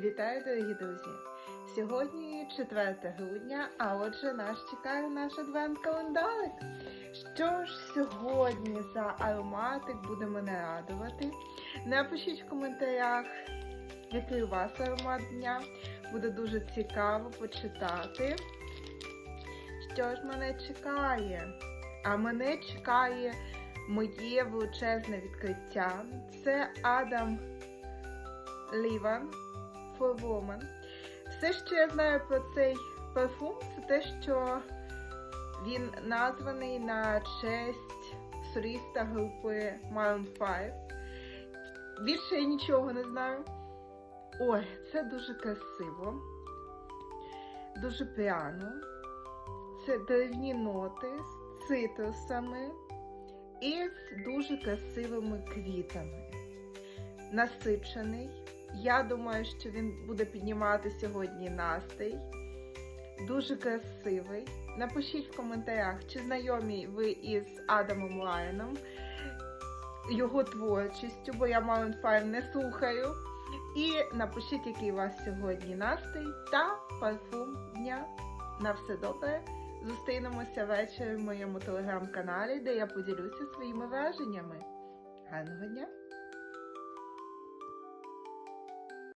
Вітаю, дорогі друзі! Сьогодні 4 грудня, а отже, нас чекає наш адвент-календарик. Що ж сьогодні за ароматик буде мене радувати? Напишіть в коментарях, який у вас аромат дня. Буде дуже цікаво почитати. Що ж мене чекає? А мене чекає моє величезне відкриття. Це Адам Ліван for Woman. Все, що я знаю про цей парфум, це те, що він названий на честь соліста групи Maroon 5. Більше я нічого не знаю. Ой, це дуже красиво, дуже пряно. Це деревні ноти з цитрусами і з дуже красивими квітами. Насичений. Я думаю, що він буде піднімати сьогодні настрій. Дуже красивий. Напишіть в коментарях, чи знайомі ви із Адамом Лайном, його творчістю, бо я Maroon 5 не слухаю. І напишіть, який у вас сьогодні настрій та парфум дня. На все добре. Зустрінемося ввечері в моєму телеграм-каналі, де я поділюся своїми враженнями. Гарного дня!